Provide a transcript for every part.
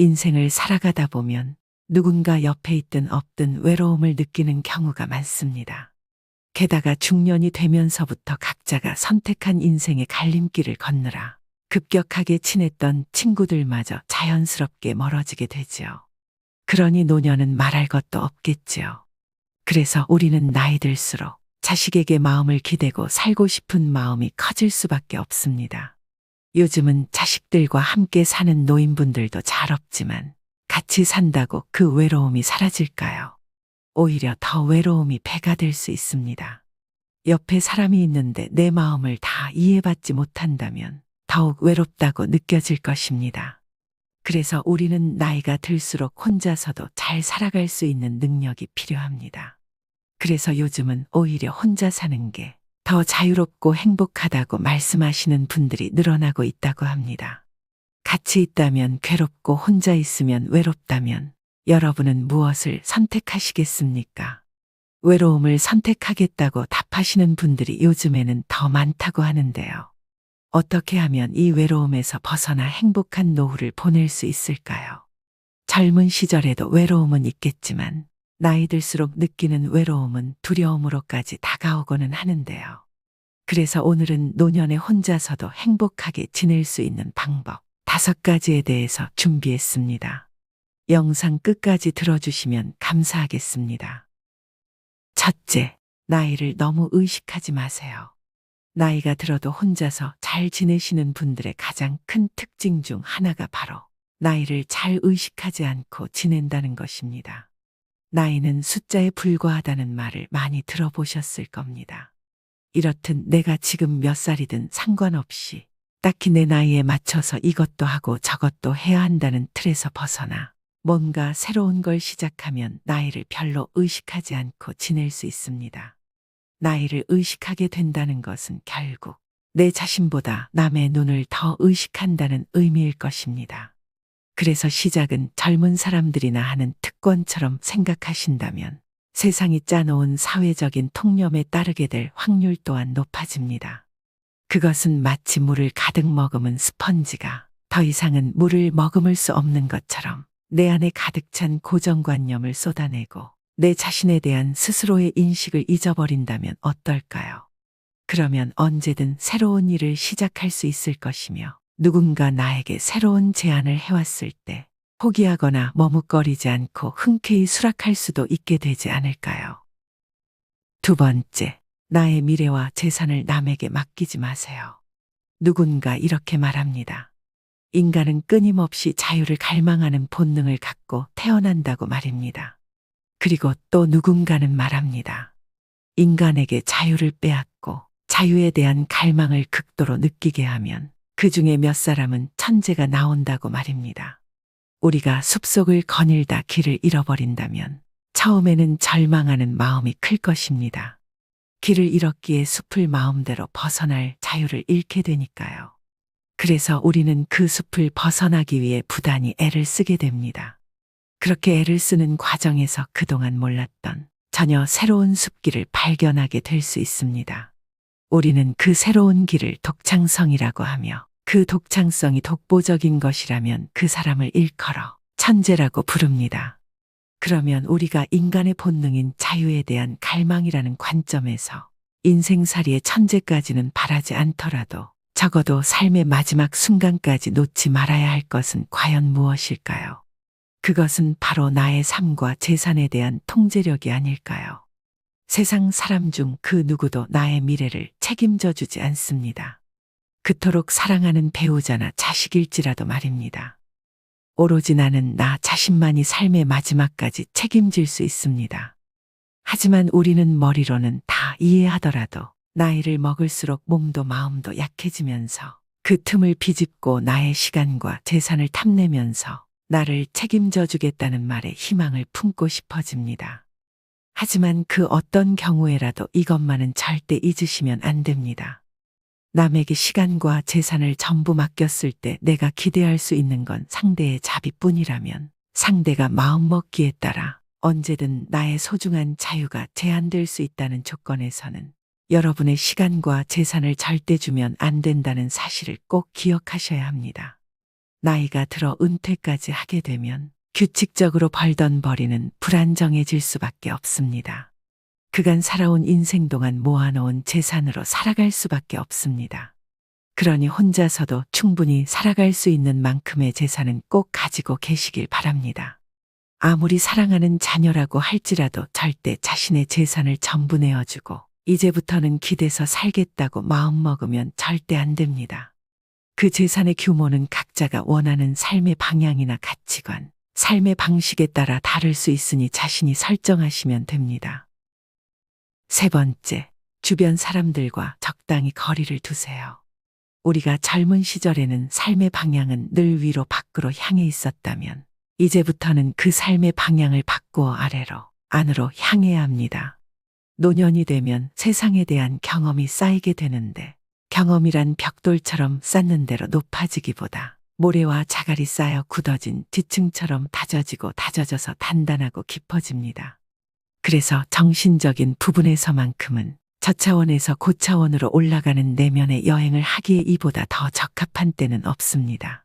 인생을 살아가다 보면 누군가 옆에 있든 없든 외로움을 느끼는 경우가 많습니다. 게다가 중년이 되면서부터 각자가 선택한 인생의 갈림길을 건너라 급격하게 친했던 친구들마저 자연스럽게 멀어지게 되지요. 그러니 노년은 말할 것도 없겠지요. 그래서 우리는 나이 들수록 자식에게 마음을 기대고 살고 싶은 마음이 커질 수밖에 없습니다. 요즘은 자식들과 함께 사는 노인분들도 잘 없지만 같이 산다고 그 외로움이 사라질까요? 오히려 더 외로움이 배가 될 수 있습니다. 옆에 사람이 있는데 내 마음을 다 이해받지 못한다면 더욱 외롭다고 느껴질 것입니다. 그래서 우리는 나이가 들수록 혼자서도 잘 살아갈 수 있는 능력이 필요합니다. 그래서 요즘은 오히려 혼자 사는 게 더 자유롭고 행복하다고 말씀하시는 분들이 늘어나고 있다고 합니다. 같이 있다면 괴롭고 혼자 있으면 외롭다면 여러분은 무엇을 선택하시겠습니까? 외로움을 선택하겠다고 답하시는 분들이 요즘에는 더 많다고 하는데요. 어떻게 하면 이 외로움에서 벗어나 행복한 노후를 보낼 수 있을까요? 젊은 시절에도 외로움은 있겠지만 나이 들수록 느끼는 외로움은 두려움으로까지 다가오고는 하는데요. 그래서 오늘은 노년에 혼자서도 행복하게 지낼 수 있는 방법 다섯 가지에 대해서 준비했습니다. 영상 끝까지 들어주시면 감사하겠습니다. 첫째, 나이를 너무 의식하지 마세요. 나이가 들어도 혼자서 잘 지내시는 분들의 가장 큰 특징 중 하나가 바로 나이를 잘 의식하지 않고 지낸다는 것입니다. 나이는 숫자에 불과하다는 말을 많이 들어보셨을 겁니다. 이렇듯 내가 지금 몇 살이든 상관없이 딱히 내 나이에 맞춰서 이것도 하고 저것도 해야 한다는 틀에서 벗어나 뭔가 새로운 걸 시작하면 나이를 별로 의식하지 않고 지낼 수 있습니다. 나이를 의식하게 된다는 것은 결국 내 자신보다 남의 눈을 더 의식한다는 의미일 것입니다. 그래서 시작은 젊은 사람들이나 하는 특권처럼 생각하신다면 세상이 짜놓은 사회적인 통념에 따르게 될 확률 또한 높아집니다. 그것은 마치 물을 가득 머금은 스펀지가 더 이상은 물을 머금을 수 없는 것처럼 내 안에 가득 찬 고정관념을 쏟아내고 내 자신에 대한 스스로의 인식을 잊어버린다면 어떨까요? 그러면 언제든 새로운 일을 시작할 수 있을 것이며 누군가 나에게 새로운 제안을 해왔을 때 포기하거나 머뭇거리지 않고 흔쾌히 수락할 수도 있게 되지 않을까요? 두 번째, 나의 미래와 재산을 남에게 맡기지 마세요. 누군가 이렇게 말합니다. 인간은 끊임없이 자유를 갈망하는 본능을 갖고 태어난다고 말입니다. 그리고 또 누군가는 말합니다. 인간에게 자유를 빼앗고 자유에 대한 갈망을 극도로 느끼게 하면 그 중에 몇 사람은 천재가 나온다고 말입니다. 우리가 숲속을 거닐다 길을 잃어버린다면 처음에는 절망하는 마음이 클 것입니다. 길을 잃었기에 숲을 마음대로 벗어날 자유를 잃게 되니까요. 그래서 우리는 그 숲을 벗어나기 위해 부단히 애를 쓰게 됩니다. 그렇게 애를 쓰는 과정에서 그동안 몰랐던 전혀 새로운 숲길을 발견하게 될 수 있습니다. 우리는 그 새로운 길을 독창성이라고 하며 그 독창성이 독보적인 것이라면 그 사람을 일컬어 천재라고 부릅니다. 그러면 우리가 인간의 본능인 자유에 대한 갈망이라는 관점에서 인생살이의 천재까지는 바라지 않더라도 적어도 삶의 마지막 순간까지 놓지 말아야 할 것은 과연 무엇일까요? 그것은 바로 나의 삶과 재산에 대한 통제력이 아닐까요? 세상 사람 중 그 누구도 나의 미래를 책임져 주지 않습니다. 그토록 사랑하는 배우자나 자식일지라도 말입니다. 오로지 나는 나 자신만이 삶의 마지막까지 책임질 수 있습니다. 하지만 우리는 머리로는 다 이해하더라도 나이를 먹을수록 몸도 마음도 약해지면서 그 틈을 비집고 나의 시간과 재산을 탐내면서 나를 책임져 주겠다는 말에 희망을 품고 싶어집니다. 하지만 그 어떤 경우에라도 이것만은 절대 잊으시면 안 됩니다. 남에게 시간과 재산을 전부 맡겼을 때 내가 기대할 수 있는 건 상대의 자비뿐이라면 상대가 마음먹기에 따라 언제든 나의 소중한 자유가 제한될 수 있다는 조건에서는 여러분의 시간과 재산을 절대 주면 안 된다는 사실을 꼭 기억하셔야 합니다. 나이가 들어 은퇴까지 하게 되면 규칙적으로 벌던 벌이는 불안정해질 수밖에 없습니다. 그간 살아온 인생 동안 모아놓은 재산으로 살아갈 수밖에 없습니다. 그러니 혼자서도 충분히 살아갈 수 있는 만큼의 재산은 꼭 가지고 계시길 바랍니다. 아무리 사랑하는 자녀라고 할지라도 절대 자신의 재산을 전부 내어주고 이제부터는 기대서 살겠다고 마음먹으면 절대 안 됩니다. 그 재산의 규모는 각자가 원하는 삶의 방향이나 가치관, 삶의 방식에 따라 다를 수 있으니 자신이 설정하시면 됩니다. 세 번째, 주변 사람들과 적당히 거리를 두세요. 우리가 젊은 시절에는 삶의 방향은 늘 위로 밖으로 향해 있었다면, 이제부터는 그 삶의 방향을 바꾸어 아래로, 안으로 향해야 합니다. 노년이 되면 세상에 대한 경험이 쌓이게 되는데, 경험이란 벽돌처럼 쌓는 대로 높아지기보다 모래와 자갈이 쌓여 굳어진 지층처럼 다져지고 다져져서 단단하고 깊어집니다. 그래서 정신적인 부분에서만큼은 저차원에서 고차원으로 올라가는 내면의 여행을 하기에 이보다 더 적합한 때는 없습니다.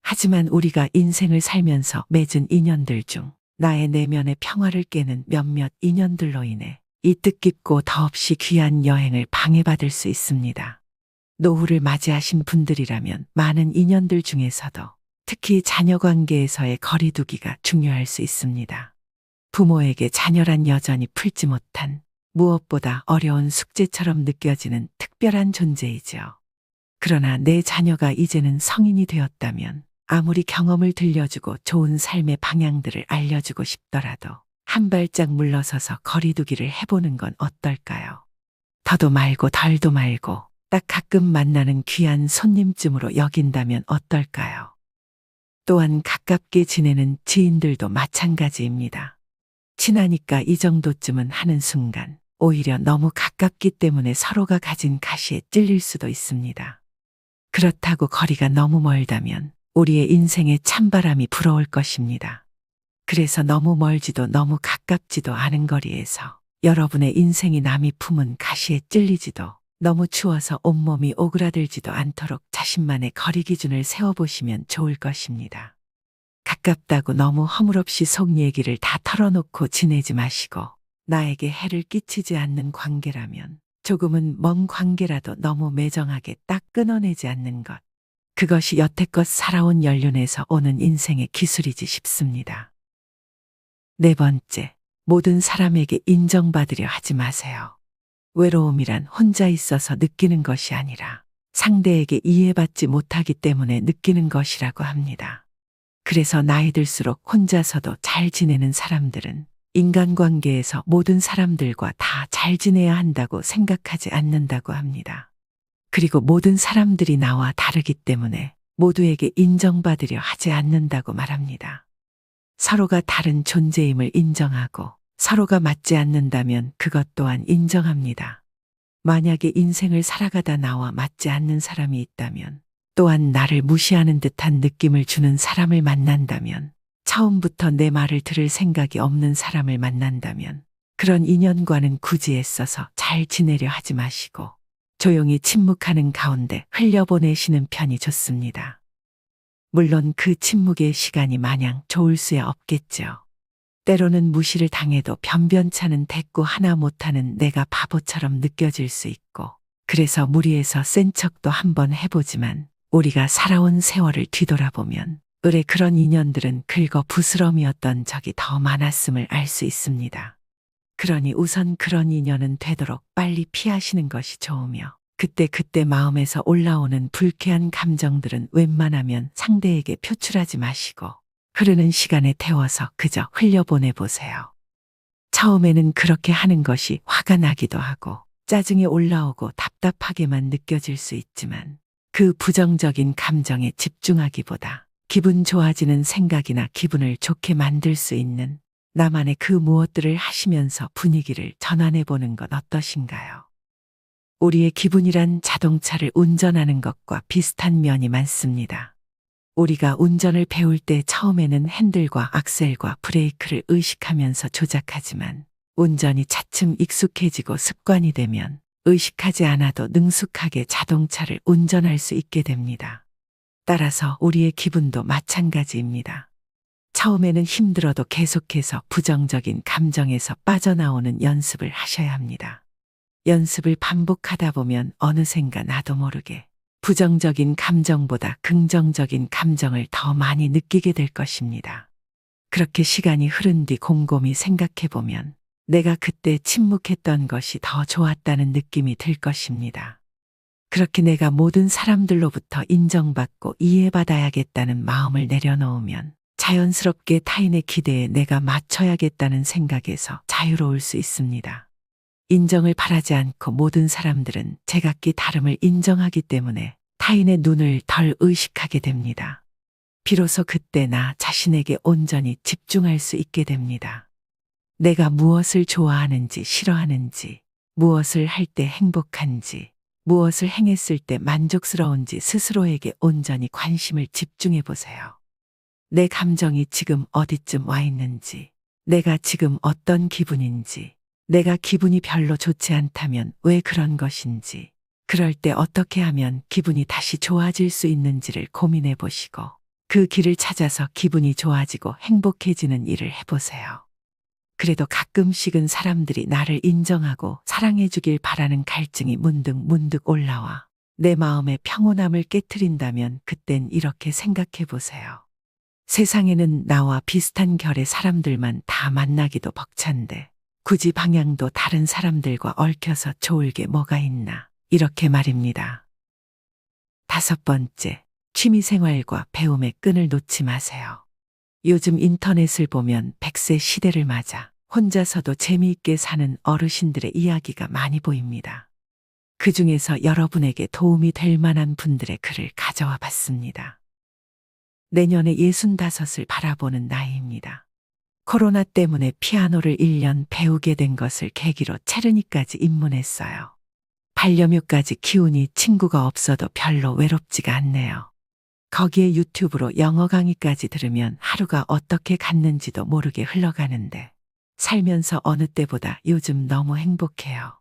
하지만 우리가 인생을 살면서 맺은 인연들 중 나의 내면의 평화를 깨는 몇몇 인연들로 인해 이 뜻깊고 더없이 귀한 여행을 방해받을 수 있습니다. 노후를 맞이하신 분들이라면 많은 인연들 중에서도 특히 자녀 관계에서의 거리두기가 중요할 수 있습니다. 부모에게 자녀란 여전히 풀지 못한 무엇보다 어려운 숙제처럼 느껴지는 특별한 존재이죠. 그러나 내 자녀가 이제는 성인이 되었다면 아무리 경험을 들려주고 좋은 삶의 방향들을 알려주고 싶더라도 한 발짝 물러서서 거리두기를 해보는 건 어떨까요? 더도 말고 덜도 말고 딱 가끔 만나는 귀한 손님쯤으로 여긴다면 어떨까요? 또한 가깝게 지내는 지인들도 마찬가지입니다. 친하니까 이 정도쯤은 하는 순간 오히려 너무 가깝기 때문에 서로가 가진 가시에 찔릴 수도 있습니다. 그렇다고 거리가 너무 멀다면 우리의 인생에 찬바람이 불어올 것입니다. 그래서 너무 멀지도 너무 가깝지도 않은 거리에서 여러분의 인생이 남이 품은 가시에 찔리지도 너무 추워서 온몸이 오그라들지도 않도록 자신만의 거리 기준을 세워보시면 좋을 것입니다. 가깝다고 너무 허물없이 속 얘기를 다 털어놓고 지내지 마시고 나에게 해를 끼치지 않는 관계라면 조금은 먼 관계라도 너무 매정하게 딱 끊어내지 않는 것. 그것이 여태껏 살아온 연륜에서 오는 인생의 기술이지 싶습니다. 네 번째, 모든 사람에게 인정받으려 하지 마세요. 외로움이란 혼자 있어서 느끼는 것이 아니라 상대에게 이해받지 못하기 때문에 느끼는 것이라고 합니다. 그래서 나이 들수록 혼자서도 잘 지내는 사람들은 인간관계에서 모든 사람들과 다 잘 지내야 한다고 생각하지 않는다고 합니다. 그리고 모든 사람들이 나와 다르기 때문에 모두에게 인정받으려 하지 않는다고 말합니다. 서로가 다른 존재임을 인정하고 서로가 맞지 않는다면 그것 또한 인정합니다. 만약에 인생을 살아가다 나와 맞지 않는 사람이 있다면 또한 나를 무시하는 듯한 느낌을 주는 사람을 만난다면 처음부터 내 말을 들을 생각이 없는 사람을 만난다면 그런 인연과는 굳이 애써서 잘 지내려 하지 마시고 조용히 침묵하는 가운데 흘려보내시는 편이 좋습니다. 물론 그 침묵의 시간이 마냥 좋을 수야 없겠죠. 때로는 무시를 당해도 변변찮은 대꾸 하나 못하는 내가 바보처럼 느껴질 수 있고, 그래서 무리해서 센 척도 한번 해보지만, 우리가 살아온 세월을 뒤돌아보면, 을의 그런 인연들은 긁어 부스럼이었던 적이 더 많았음을 알 수 있습니다. 그러니 우선 그런 인연은 되도록 빨리 피하시는 것이 좋으며, 그때 그때 마음에서 올라오는 불쾌한 감정들은 웬만하면 상대에게 표출하지 마시고, 흐르는 시간에 태워서 그저 흘려보내 보세요. 처음에는 그렇게 하는 것이 화가 나기도 하고 짜증이 올라오고 답답하게만 느껴질 수 있지만 그 부정적인 감정에 집중하기보다 기분 좋아지는 생각이나 기분을 좋게 만들 수 있는 나만의 그 무엇들을 하시면서 분위기를 전환해 보는 것 어떠신가요? 우리의 기분이란 자동차를 운전하는 것과 비슷한 면이 많습니다. 우리가 운전을 배울 때 처음에는 핸들과 악셀과 브레이크를 의식하면서 조작하지만 운전이 차츰 익숙해지고 습관이 되면 의식하지 않아도 능숙하게 자동차를 운전할 수 있게 됩니다. 따라서 우리의 기분도 마찬가지입니다. 처음에는 힘들어도 계속해서 부정적인 감정에서 빠져나오는 연습을 하셔야 합니다. 연습을 반복하다 보면 어느샌가 나도 모르게 부정적인 감정보다 긍정적인 감정을 더 많이 느끼게 될 것입니다. 그렇게 시간이 흐른 뒤 곰곰이 생각해 보면 내가 그때 침묵했던 것이 더 좋았다는 느낌이 들 것입니다. 그렇게 내가 모든 사람들로부터 인정받고 이해받아야겠다는 마음을 내려놓으면 자연스럽게 타인의 기대에 내가 맞춰야겠다는 생각에서 자유로울 수 있습니다. 인정을 바라지 않고 모든 사람들은 제각기 다름을 인정하기 때문에 타인의 눈을 덜 의식하게 됩니다. 비로소 그때 나 자신에게 온전히 집중할 수 있게 됩니다. 내가 무엇을 좋아하는지 싫어하는지, 무엇을 할 때 행복한지, 무엇을 행했을 때 만족스러운지 스스로에게 온전히 관심을 집중해 보세요. 내 감정이 지금 어디쯤 와 있는지, 내가 지금 어떤 기분인지, 내가 기분이 별로 좋지 않다면 왜 그런 것인지, 그럴 때 어떻게 하면 기분이 다시 좋아질 수 있는지를 고민해 보시고, 그 길을 찾아서 기분이 좋아지고 행복해지는 일을 해보세요. 그래도 가끔씩은 사람들이 나를 인정하고 사랑해 주길 바라는 갈증이 문득 문득 올라와 내 마음의 평온함을 깨뜨린다면 그땐 이렇게 생각해 보세요. 세상에는 나와 비슷한 결의 사람들만 다 만나기도 벅찬데 굳이 방향도 다른 사람들과 얽혀서 좋을 게 뭐가 있나 이렇게 말입니다. 다섯 번째, 취미 생활과 배움의 끈을 놓지 마세요. 요즘 인터넷을 보면 100세 시대를 맞아 혼자서도 재미있게 사는 어르신들의 이야기가 많이 보입니다. 그 중에서 여러분에게 도움이 될 만한 분들의 글을 가져와 봤습니다. 내년에 65을 바라보는 나이입니다. 코로나 때문에 피아노를 1년 배우게 된 것을 계기로 체르니까지 입문했어요. 반려묘까지 키우니 친구가 없어도 별로 외롭지가 않네요. 거기에 유튜브로 영어 강의까지 들으면 하루가 어떻게 갔는지도 모르게 흘러가는데 살면서 어느 때보다 요즘 너무 행복해요.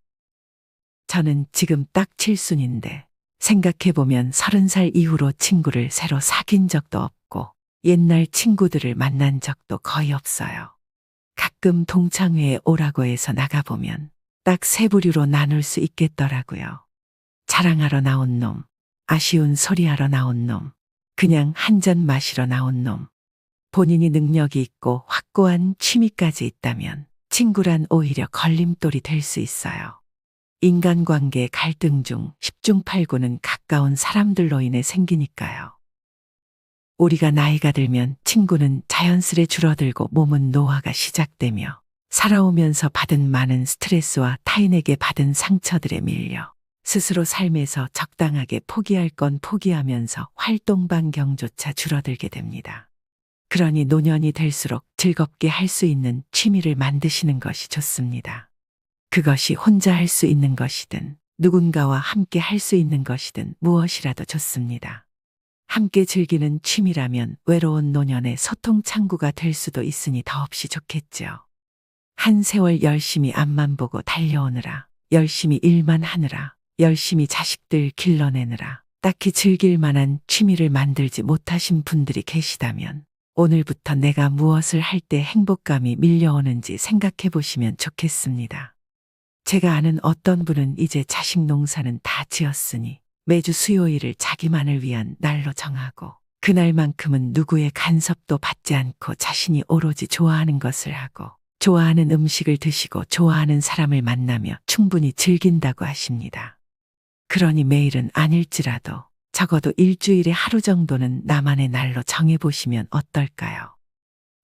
저는 지금 딱 칠순인데 생각해보면 서른 살 이후로 친구를 새로 사귄 적도 없고 옛날 친구들을 만난 적도 거의 없어요. 가끔 동창회에 오라고 해서 나가보면 딱 세 부류로 나눌 수 있겠더라고요. 자랑하러 나온 놈, 아쉬운 소리하러 나온 놈, 그냥 한 잔 마시러 나온 놈. 본인이 능력이 있고 확고한 취미까지 있다면 친구란 오히려 걸림돌이 될 수 있어요. 인간관계 갈등 중 10중 8구는 가까운 사람들로 인해 생기니까요. 우리가 나이가 들면 친구는 자연스레 줄어들고 몸은 노화가 시작되며 살아오면서 받은 많은 스트레스와 타인에게 받은 상처들에 밀려 스스로 삶에서 적당하게 포기할 건 포기하면서 활동 반경조차 줄어들게 됩니다. 그러니 노년이 될수록 즐겁게 할 수 있는 취미를 만드시는 것이 좋습니다. 그것이 혼자 할 수 있는 것이든 누군가와 함께 할 수 있는 것이든 무엇이라도 좋습니다. 함께 즐기는 취미라면 외로운 노년의 소통 창구가 될 수도 있으니 더없이 좋겠죠. 한 세월 열심히 앞만 보고 달려오느라, 열심히 일만 하느라, 열심히 자식들 길러내느라, 딱히 즐길 만한 취미를 만들지 못하신 분들이 계시다면, 오늘부터 내가 무엇을 할 때 행복감이 밀려오는지 생각해 보시면 좋겠습니다. 제가 아는 어떤 분은 이제 자식 농사는 다 지었으니 매주 수요일을 자기만을 위한 날로 정하고 그날만큼은 누구의 간섭도 받지 않고 자신이 오로지 좋아하는 것을 하고 좋아하는 음식을 드시고 좋아하는 사람을 만나며 충분히 즐긴다고 하십니다. 그러니 매일은 아닐지라도 적어도 일주일에 하루 정도는 나만의 날로 정해보시면 어떨까요?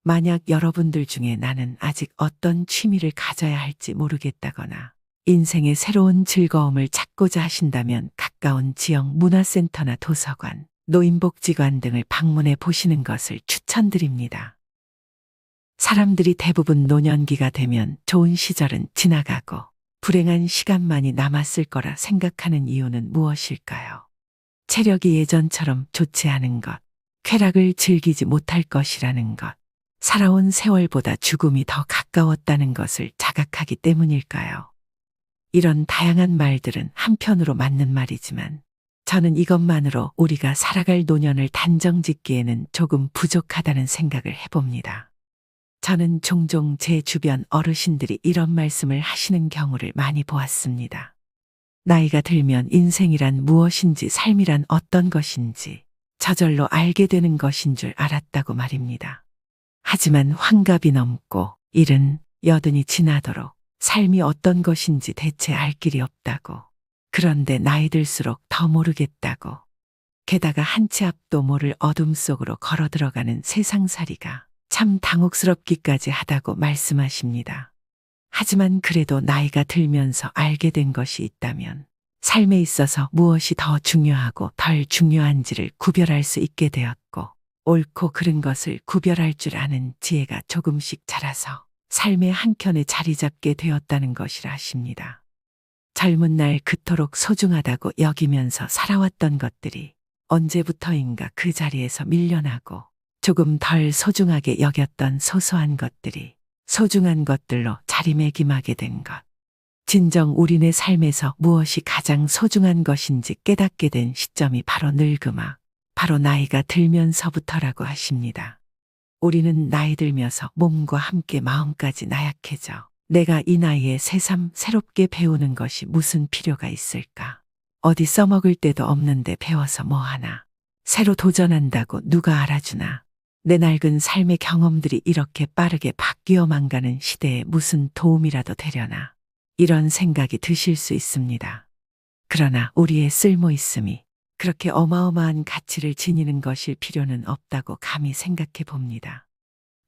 만약 여러분들 중에 나는 아직 어떤 취미를 가져야 할지 모르겠다거나 인생의 새로운 즐거움을 찾고자 하신다면 가까운 지역 문화센터나 도서관, 노인복지관 등을 방문해 보시는 것을 추천드립니다. 사람들이 대부분 노년기가 되면 좋은 시절은 지나가고 불행한 시간만이 남았을 거라 생각하는 이유는 무엇일까요? 체력이 예전처럼 좋지 않은 것, 쾌락을 즐기지 못할 것이라는 것, 살아온 세월보다 죽음이 더 가까웠다는 것을 자각하기 때문일까요? 이런 다양한 말들은 한편으로 맞는 말이지만 저는 이것만으로 우리가 살아갈 노년을 단정 짓기에는 조금 부족하다는 생각을 해봅니다. 저는 종종 제 주변 어르신들이 이런 말씀을 하시는 경우를 많이 보았습니다. 나이가 들면 인생이란 무엇인지 삶이란 어떤 것인지 저절로 알게 되는 것인 줄 알았다고 말입니다. 하지만 환갑이 넘고 일은 여든이 지나도록 삶이 어떤 것인지 대체 알 길이 없다고. 그런데 나이 들수록 더 모르겠다고. 게다가 한 치 앞도 모를 어둠 속으로 걸어 들어가는 세상살이가 참 당혹스럽기까지 하다고 말씀하십니다. 하지만 그래도 나이가 들면서 알게 된 것이 있다면 삶에 있어서 무엇이 더 중요하고 덜 중요한지를 구별할 수 있게 되었고 옳고 그른 것을 구별할 줄 아는 지혜가 조금씩 자라서 삶의 한켠에 자리 잡게 되었다는 것이라 하십니다. 젊은 날 그토록 소중하다고 여기면서 살아왔던 것들이 언제부터인가 그 자리에서 밀려나고 조금 덜 소중하게 여겼던 소소한 것들이 소중한 것들로 자리매김하게 된 것. 진정 우리네 삶에서 무엇이 가장 소중한 것인지 깨닫게 된 시점이 바로 늙음아, 바로 나이가 들면서부터라고 하십니다. 우리는 나이 들면서 몸과 함께 마음까지 나약해져 내가 이 나이에 새삼 새롭게 배우는 것이 무슨 필요가 있을까? 어디 써먹을 데도 없는데 배워서 뭐하나? 새로 도전한다고 누가 알아주나? 내 낡은 삶의 경험들이 이렇게 빠르게 바뀌어만 가는 시대에 무슨 도움이라도 되려나? 이런 생각이 드실 수 있습니다. 그러나 우리의 쓸모 있음이 그렇게 어마어마한 가치를 지니는 것일 필요는 없다고 감히 생각해 봅니다.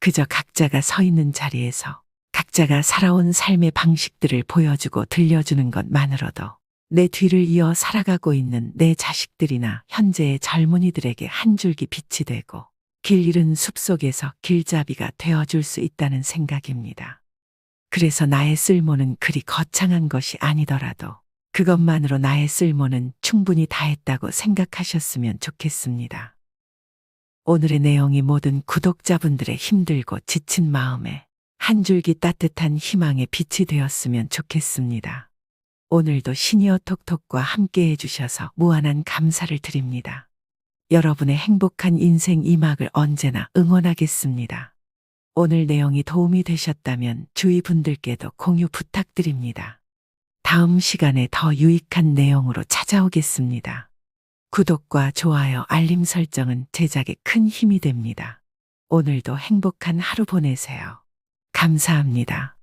그저 각자가 서 있는 자리에서 각자가 살아온 삶의 방식들을 보여주고 들려주는 것만으로도 내 뒤를 이어 살아가고 있는 내 자식들이나 현재의 젊은이들에게 한 줄기 빛이 되고 길 잃은 숲속에서 길잡이가 되어줄 수 있다는 생각입니다. 그래서 나의 쓸모는 그리 거창한 것이 아니더라도 그것만으로 나의 쓸모는 충분히 다했다고 생각하셨으면 좋겠습니다. 오늘의 내용이 모든 구독자분들의 힘들고 지친 마음에 한 줄기 따뜻한 희망의 빛이 되었으면 좋겠습니다. 오늘도 시니어 톡톡과 함께 해주셔서 무한한 감사를 드립니다. 여러분의 행복한 인생 이막을 언제나 응원하겠습니다. 오늘 내용이 도움이 되셨다면 주위 분들께도 공유 부탁드립니다. 다음 시간에 더 유익한 내용으로 찾아오겠습니다. 구독과 좋아요, 알림 설정은 제작에 큰 힘이 됩니다. 오늘도 행복한 하루 보내세요. 감사합니다.